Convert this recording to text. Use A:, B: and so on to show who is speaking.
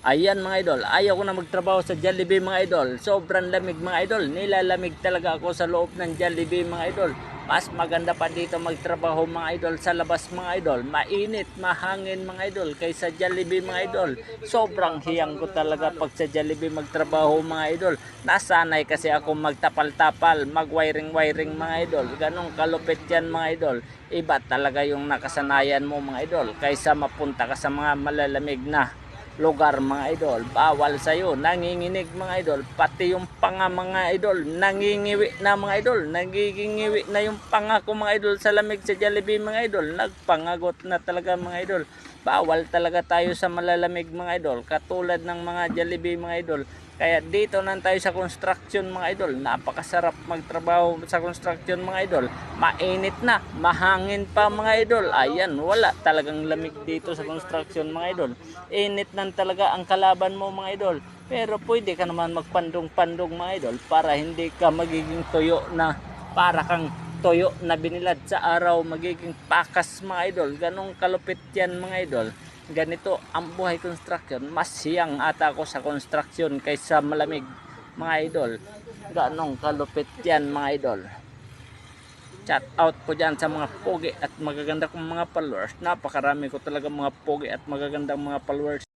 A: Ayan mga idol, ayaw ko na magtrabaho sa Jollibee mga idol. Sobrang lamig mga idol. Nilalamig talaga ako sa loob ng Jollibee mga idol. Mas maganda pa dito magtrabaho mga idol sa labas mga idol. Mainit, mahangin mga idol kaysa Jollibee mga idol. Sobrang hiyang ko talaga pag sa Jollibee magtrabaho mga idol. Nasanay kasi ako magtapal-tapal, mag-wiring-wiring mga idol. Ganong kalupit yan mga idol. Iba talaga yung nakasanayan mo mga idol kaysa mapunta ka sa mga malalamig na lugar mga idol. Bawal sa'yo. Nanginginig mga idol. Pati yung panga mga idol. Nangingiwi na mga idol. Nagigingiwi na yung panga ko mga idol sa lamig sa Jollibee mga idol. Nagpangagot na talaga mga idol. Bawal talaga tayo sa malalamig mga idol. Katulad ng mga Jollibee mga idol. Kaya dito na tayo sa construction mga idol. Napakasarap magtrabaho sa construction mga idol. Mainit na, mahangin pa mga idol. Ayan, wala talagang lamig dito sa construction mga idol. Init nan talaga ang kalaban mo mga idol. Pero pwede ka naman magpandong-pandong mga idol para hindi ka magiging tuyo na para kang toyo na binilad sa araw magiging pakas mga idol. Ganong kalupit yan mga idol ganito ang buhay construction. Mas siyang ata ako sa construction kaysa malamig. Mga idol ganong kalupit yan mga idol. Chat out ko dyan sa mga pogi at magaganda kong mga followers. Napakarami ko talaga mga pogi at magagandang mga followers